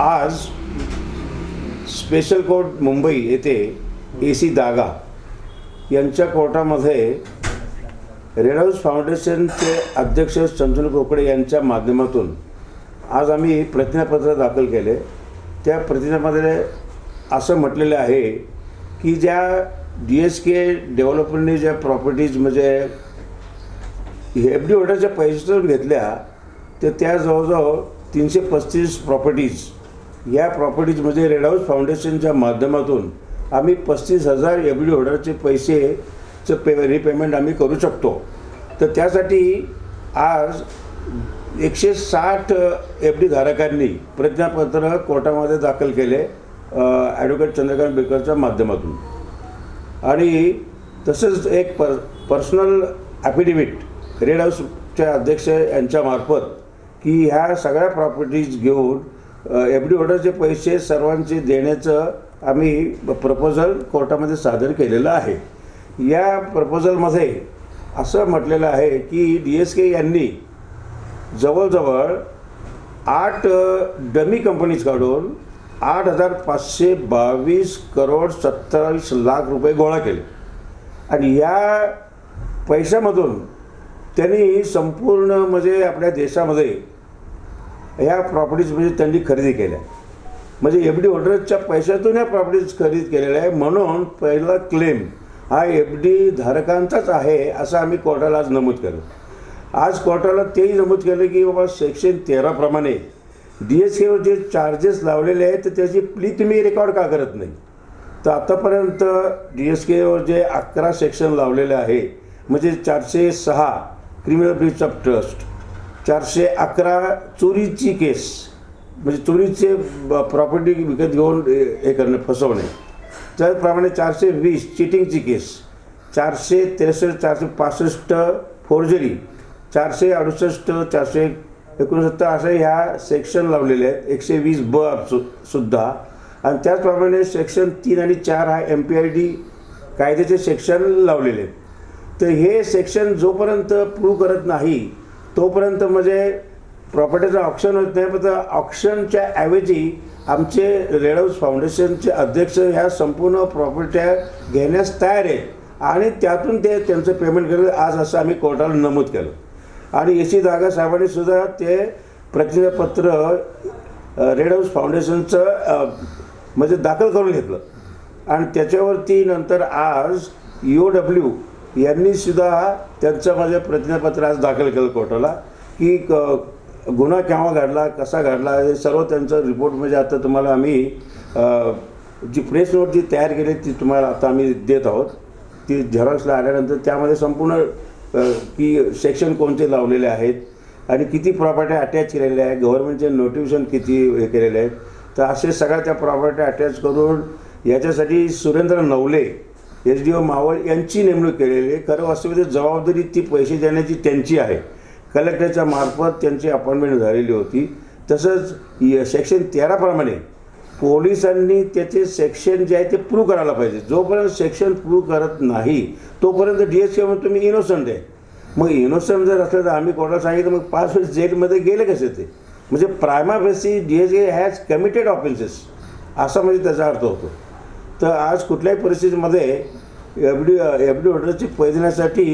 आज special court Mumbai येथे ए C दागा यांच्या कोर्टामध्ये रेडहाऊस फाउंडेशनचे अध्यक्ष चंदन कोकडे यांच्या माध्यमातून आज आम्ही प्रतिज्ञापत्र दाखल केले. त्या प्रतिज्ञामध्ये असं म्हटलेलं आहे की ज्या डी एस के डेव्हलपरने ज्या प्रॉपर्टीज म्हणजे एफ डी होल्डरच्या पैशातून घेतल्या तर त्या जवळजवळ तीनशे पस्तीस प्रॉपर्टीज या प्रॉपर्टीजमध्ये रेड हाऊस फाउंडेशनच्या माध्यमातून आम्ही पस्तीस हजार एफ डी होल्डरचे पैसेचं पे रिपेमेंट आम्ही करू शकतो. तर त्यासाठी आज एकशे साठ एफ डी धारकांनी प्रतिज्ञापत्र कोर्टामध्ये दाखल केले ॲडव्होकेट चंद्रकांत बेकरच्या माध्यमातून. आणि तसंच एक पर पर्सनल ॲफिडेविट रेड हाऊसच्या अध्यक्ष यांच्यामार्फत की ह्या सगळ्या प्रॉपर्टीज घेऊन एफ डी ऑर्डरचे पैसे सर्वांचे देण्याचं आम्ही प्रपोजल कोर्टामध्ये सादर केलेलं आहे. या प्रपोजलमध्ये असं म्हटलेलं आहे की डी एस के यांनी जवळजवळ आठ डमी कंपनीज काढून आठ हजार पाचशे बावीस करोड सत्तावीस लाख रुपये गोळा केले. आणि या पैशामधून त्यांनी संपूर्ण म्हणजे आपल्या देशामध्ये ह्या प्रॉपर्टीज म्हणजे त्यांनी खरेदी केल्या. म्हणजे एफ डी होल्डरच्या पैशातून या प्रॉपर्टीज खरेदी केलेल्या आहे म्हणून पहिला क्लेम हा एफ डी धारकांचाच आहे असं आम्ही कोर्टाला आज नमूद केलं आज कोर्टाला तेही नमूद केलं की बाबा सेक्शन तेराप्रमाणे डी एस केवर जे चार्जेस लावलेले आहेत तर त्याची प्ली तुम्ही रेकॉर्ड का करत नाही? तर आतापर्यंत डी एस केवर जे अकरा सेक्शन लावलेले आहे म्हणजे चारशे सहा क्रिमिनल ब्रीच ऑफ ट्रस्ट चारशे अकरा चोरीची केस. म्हणजे चोरीचे प्रॉपर्टी विकत घेऊन हे करणे फसवणे. त्याचप्रमाणे चारशे वीस चिटिंगची केस. चारशे त्रेसष्ट चारशे पासष्ट फोर्जरी चारशे अडुसष्ट चारशे एकोणसत्तर असं ह्या सेक्शन लावलेले आहेत. एकशे वीस ब सु सुद्धा. आणि त्याचप्रमाणे सेक्शन तीन आणि चार हा एम पी आय डी कायद्याचे सेक्शन लावलेले आहेत. तर हे सेक्शन जोपर्यंत प्रूव्ह करत नाही तोपर्यंत म्हणजे प्रॉपर्टीचं ऑप्शन होत नाही पण ऑप्शनच्या ऐवजी आमचे रेड हाऊस फाउंडेशनचे अध्यक्ष ह्या संपूर्ण प्रॉपर्ट्या घेण्यास तयार आहेत. आणि त्यातून ते त्यांचं पेमेंट केलं. आज असं आम्ही कोर्टाला नमूद केलं. आणि ए सी दागा साहेबांनी सुद्धा ते प्रतिज्ञापत्र रेड हाऊस फाउंडेशनचं म्हणजे दाखल करून घेतलं. आणि त्याच्यावरती नंतर आज यू डब्ल्यू यांनीसुद्धा त्यांचं माझं प्रतिज्ञापत्र आज दाखल केलं कोर्टाला की क- गुन्हा केव्हा घडला कसा घडला हे सर्व त्यांचं रिपोर्ट म्हणजे आता तुम्हाला आम्ही जी प्रेस नोट जी तयार केली ती तुम्हाला आता आम्ही देत आहोत. ती झेरॉक्सला आल्यानंतर त्यामध्ये संपूर्ण की सेक्शन कोणते लावलेले आहेत आणि किती प्रॉपर्टी अटॅच केलेल्या आहे गव्हर्नमेंटचे नोटिफिकेशन किती हे केलेले आहेत. तर असे सगळ्या त्या प्रॉपर्टी अटॅच करून याच्यासाठी Surendra Navale S D O Maval यांची नेमणूक केलेली आहे. खरं वास्तविक जबाबदारी ती पैसे देण्याची त्यांची आहे. कलेक्टरच्या मार्फत त्यांची अपॉइंटमेंट झालेली होती. तसंच य- सेक्शन तेराप्रमाणे पोलिसांनी त्याचे सेक्शन जे आहे ते प्रूव्ह करायला पाहिजे. जोपर्यंत सेक्शन प्रूव्ह करत नाही तोपर्यंत डी एस के तुम्ही इनोसंट आहे. मग इनोसंट जर असलं तर आम्ही कोर्टाला सांगितलं मग पाच वर्ष जेलमध्ये गेले कसे ते? म्हणजे prima facie D S A has committed offences. असा म्हणजे त्याचा अर्थ होतो. तर आज कुठल्याही परिस्थितीमध्ये एफ डी एफ डी होल्डरची पैदण्यासाठी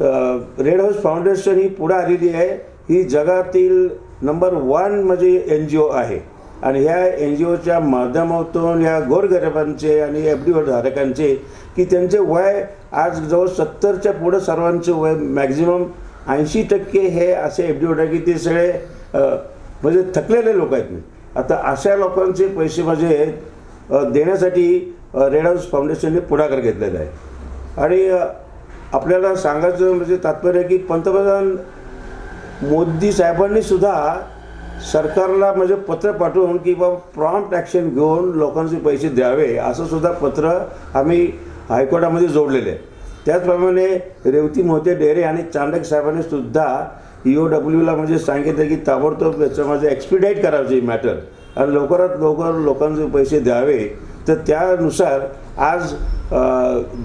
रेड हाऊस फाउंडेशन ही पुढे आलेली आहे. ही जगातील नंबर वन म्हणजे एन जी ओ आहे. आणि ह्या एन जी ओच्या माध्यमातून या गोरगरिबांचे आणि एफ डी धारकांचे की त्यांचे वय आज जवळ सत्तरच्या पुढं सर्वांचे वय मॅक्झिमम ऐंशी टक्के हे असे एफ डी होल्डर की ते सगळे म्हणजे थकलेले लोक आहेत. आता अशा लोकांचे पैसे म्हणजे देण्यासाठी रेड हाऊस फाउंडेशनने पुढाकार घेतलेला आहे. आणि आपल्याला सांगायचं म्हणजे तात्पर्य की पंतप्रधान मोदी साहेबांनी सुद्धा सरकारला म्हणजे पत्र पाठवून की बाबा प्रॉम्प्ट ॲक्शन घेऊन लोकांचे पैसे द्यावे असं सुद्धा पत्र आम्ही हायकोर्टामध्ये जोडलेले आहे. त्याचप्रमाणे रेवती मोहिते डेरे आणि चांडक साहेबांनी सुद्धा ई ओ डब्ल्यूला म्हणजे सांगितलं की ताबडतोब याच्यामध्ये एक्सपिडाईट करायचं मॅटर आणि लवकरात लवकर लोकांचे पैसे द्यावे तर त्यानुसार आज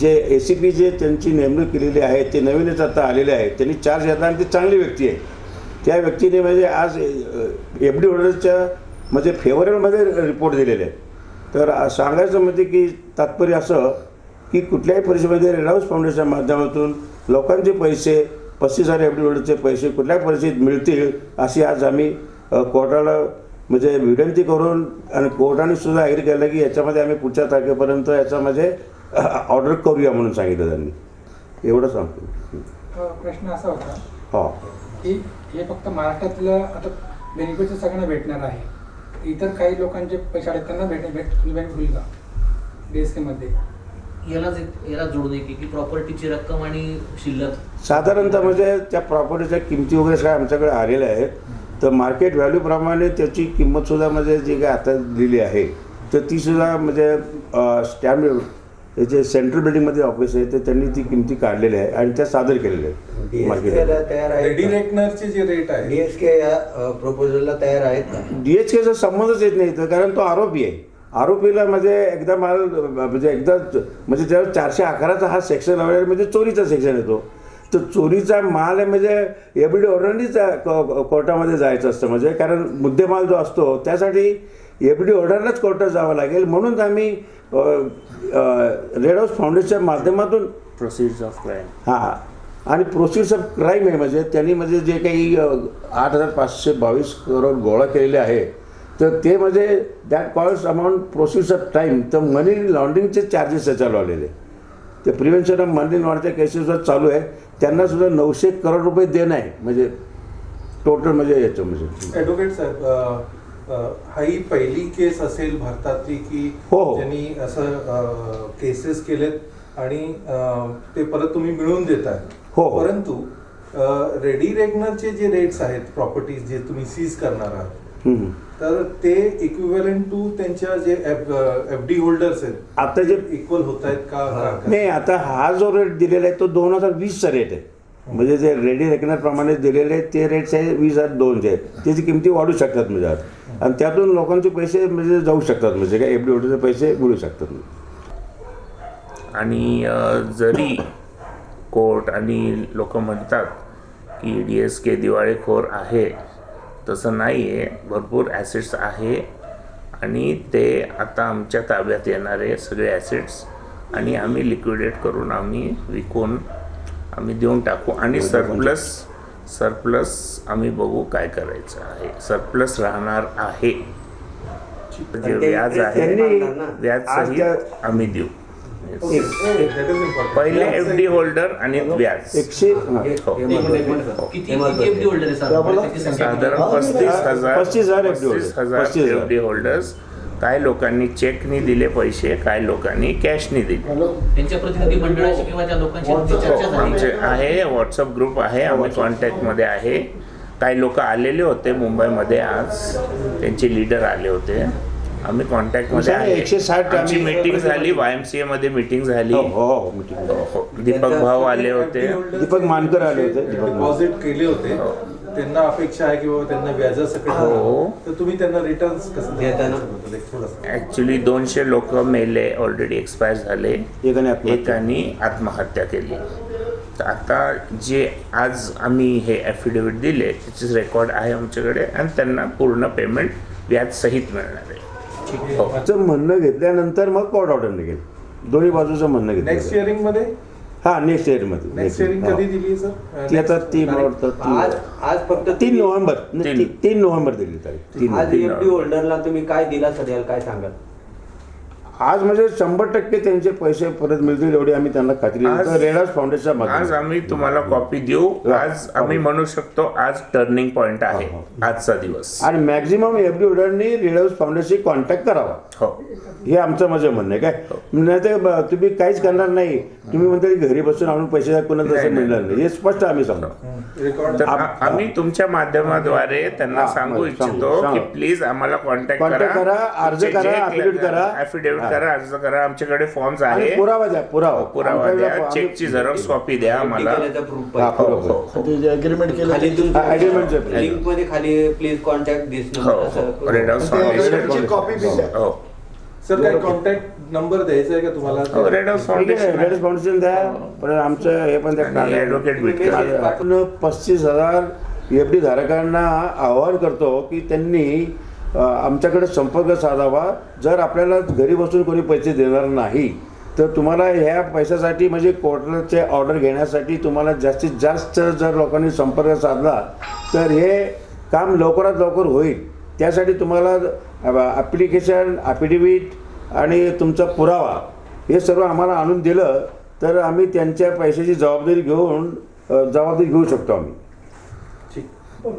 जे ए सी पी जे त्यांची नेमणूक केलेली आहे ते नवीनच आता आलेले आहेत त्यांनी चार्ज घेतला आणि ती चांगली व्यक्ती आहे. त्या व्यक्तीने म्हणजे आज एफ डी होल्डरच्या म्हणजे फेवरेबलमध्ये रिपोर्ट दिलेले आहेत. तर सांगायचं म्हणजे की तात्पर्य असं की कुठल्याही परिस्थितीमध्ये रेड हाऊस फाउंडेशनच्या माध्यमातून लोकांचे पैसे पस्तीस हजार एफ डी पैसे कुठल्याही परिस्थितीत मिळतील अशी आज आम्ही कोर्टाला म्हणजे विनंती करून आणि कोर्टाने सुद्धा ॲग्री केलं की याच्यामध्ये आम्ही पुढच्या तारखेपर्यंत याच्यामध्ये ऑर्डर करूया म्हणून सांगितलं त्यांनी. एवढं सांगतो. प्रश्न असा होता हो. की हे फक्त महाराष्ट्रातलं आता बेनिफिट सगळ्यांना भेटणार आहे. इतर काही लोकांचे पैसे आहेत त्यांना भेट भेट होईल का? डी एसमध्ये. यालाच एक याला जोडून एक की प्रॉपर्टीची रक्कम आणि शिल्लक. साधारणतः म्हणजे त्या प्रॉपर्टीच्या किमती वगैरे काय आमच्याकडे आलेल्या आहेत. तर मार्केट व्हॅल्यूप्रमाणे त्याची किंमतसुद्धा म्हणजे जी काय आता दिली आहे तर तीसुद्धा म्हणजे स्टॅम्प याचे सेंट्रल बिल्डिंगमध्ये ऑफिस आहे तर त्यांनी ती किमती काढलेल्या आहे आणि त्या सादर केलेल्या आहेत डीएसके मार्केट तयार रेकनरचे जे रेट आहे. डीएसके या प्रपोजलला तयार आहेत का? डी एच केचा संबंधच येत नाही इथं कारण तो आरोपी आहे. आरोपीला म्हणजे एकदा माल म्हणजे एकदा म्हणजे त्यावर चारशे अकराचा हा सेक्शन म्हणजे चोरीचा सेक्शन येतो तर चोरीचा माल आहे म्हणजे एफ डी ऑर्डरनीच कोर्टामध्ये जायचं असतं. म्हणजे कारण मुद्देमाल जो असतो त्यासाठी एफ डी ऑर्डरलाच कोर्टात जावं लागेल. म्हणून आम्ही रेड हाऊस फाउंडेशनच्या माध्यमातून proceeds of crime. हां आणि प्रोसिड्स ऑफ क्राईम आहे म्हणजे त्यांनी म्हणजे जे काही आठ हजार पाचशे बावीस करोड गोळा केलेले आहे तर ते म्हणजे that calls amount proceeds of time तर मनी लॉन्ड्रिंगचे चार्जेस त्याच्यावर लावलेले ते प्रिव्हेन्शन ऑफ मनी लॉन्ड्रिंगच्या केसेसवर चालू आहे त्यांना सुद्धा नऊशे करोड रुपये देणं आहे म्हणजे टोटल म्हणजे याचं म्हणजे ऍडव्होकेट साहेब हा ही पहिली केस असेल भारतातली की हो, हो. ज्यांनी असं केसेस केलेत आणि ते परत तुम्ही मिळवून देताय हो, हो. परंतु रेडी रेगनरचे जे रेट्स आहेत प्रॉपर्टीज जे तुम्ही सीज करणार आहात. तर ते इक्विव्हलंट टू त्यांच्या जे एफ डी होल्डर्स आहेत आता जे इक्वल होत आहेत का? नाही आता हा जो रेट दिलेला आहे तो दोन हजार वीसचा रेट आहे. म्हणजे जे रेडी रेकनर प्रमाणे दिलेले आहेत ते रेट्स आहे वीस हजार दोनचे आहेत त्याची किमती वाढू शकतात म्हणजे आज. आणि त्यातून लोकांचे पैसे म्हणजे जाऊ शकतात म्हणजे काय एफ डी पैसे मिळू शकतात. आणि जरी कोर्ट आणि लोक म्हणतात की डी एस के दिवाळीखोर आहे तसं नाही आहे भरपूर ॲसेट्स आहे. आणि ते आता आमच्या ताब्यात येणारे सगळे ॲसेट्स आणि आम्ही लिक्विडेट करून आम्ही विकून आम्ही देऊन टाकू. आणि सरप्लस सरप्लस आम्ही बघू काय करायचं आहे. सरप्लस राहणार आहे. जे व्याज आहे व्याज आम्ही देऊ. पहिले एफ डी होल्डर आणि व्याज. एकशे हा. हो. साधारण? पस्तीस हजार पस्तीस हजार. एफ डी होल्डर्स काय लोकांनी चेकनी दिले पैसे काय लोकांनी कॅशनी दिले. त्यांच्या प्रतिनिधी मंडळाशी किंवा त्या लोकांशी तुमची चर्चा हो, आमचे झाली. आहे व्हॉट्सअप ग्रुप आहे आम्ही कॉन्टॅक्टमध्ये आहे. काही लोक आलेले होते मुंबईमध्ये आज. त्यांचे लीडर आले होते. आम्ही कॉन्टॅक्टमध्ये आहे. एकशे साठ आमची आम्ही- मीटिंग झाली वाय एम सी मध्ये मीटिंग झाली. हो हो हो meeting. हो, दीपक भाऊ आले होते. दीपक मानकर आले होते. दीपक डिपॉझिट केले होते. त्यांना अपेक्षा आहे की बाबा त्यांना व्याजासकट हो. तर तुम्ही त्यांना रिटर्न कसं देताना? थोडंसं. ॲक्च्युली दोनशे लोक मेले ऑलरेडी एक्सपायर झाले. एकाने आत्महत्या. एकाने आत्महत्या केली. तर आता जे आज आम्ही हे ॲफिडेविट दिले त्याचे रेकॉर्ड आहे आमच्याकडे आणि त्यांना पूर्ण पेमेंट व्याज सहित मिळणार आहे. हो चं म्हणणं घेतल्यानंतर मग कोर्ट ऑर्डर निघेल. दोन्ही बाजूचं म्हणणं नेक्स्ट घेतलं हिअरिंगमध्ये? हा नेक्स्ट इयरमध्ये नेक्स्ट हिअरिंग कधी दिली सर हो. ती आता ती मला वाटतं आज आज फक्त तीन नोव्हेंबर. तीन. तीन नोव्हेंबर दिली तारीख. तीन आज तीन एफडी होल्डरला तुम्ही काय दिलासा द्याल काय सांगाल? आज म्हणजे शंभर टक्के त्यांचे पैसे परत मिळतील एवढी आम्ही त्यांना खात्री देतो फाउंडेशनच्या आज. आम्ही तुम्हाला कॉपी देऊ. आज आम्ही म्हणू शकतो आज टर्निंग पॉइंट आहे. हो, आजचा दिवस. आणि मॅक्झिमम एफ डी होल्डरनी रेड हाऊस फाउंडेशनशी कॉन्टॅक्ट करावा. हो. हे आमचं माझं म्हणणं आहे काय? नाही तर तुम्ही काहीच करणार नाही. तुम्ही म्हणता की घरी बसून आणून पैसे कोणाला नाही, तसं नाही. मिळणार नाही. हे स्पष्ट आम्ही सांगतो. तर आप- आ- आम्ही तुमच्या माध्यमाद्वारे त्यांना हा, सांगू इच्छितो. की प्लीज आम्हाला कॉन्टॅक्ट करा, अर्ज करा, affidavit करा. ऍफिडेव्हिट हा. करा अर्ज करा आमच्याकडे फॉर्म्स आणि आहे पुरावा द्या पुरावा पुरावा आमच्याकडे द्या आम्ही- चेकची झेरॉक्स कॉपी द्या आम्हाला प्रूफ हा, हो. हो, हो. खाली हा, agreement चं proof. लिंकमध्ये खाली प्लीज कॉन्टॅक्ट दिस हो हो रेड हाऊस फाउंडेशन हो सर काय कॉन्टॅक्ट नंबर द्यायचा आहे का तुम्हाला? रेड हाऊस आहे रेड फाउंडेशन फाउंडेशन द्या. परत आमचं हे पण त्या ॲडव्होकेट आपण पस्तीस हजार एफ डी धारकांना आवाहन करतो की त्यांनी आमच्याकडे संपर्क साधावा. जर आपल्याला घरी बसून कोणी पैसे देणार नाही तर तुम्हाला ह्या पैशासाठी म्हणजे कोर्टाचे ऑर्डर घेण्यासाठी तुम्हाला जास्तीत जास्त जर लोकांनी संपर्क साधला तर हे काम लवकरात लवकर होईल. त्यासाठी तुम्हाला ॲप्लिकेशन ॲफिडेविट आणि तुमचा पुरावा हे सर्व आम्हाला आणून दिलं तर आम्ही त्यांच्या पैशाची जबाबदारी घेऊन जबाबदारी घेऊ शकतो आम्ही.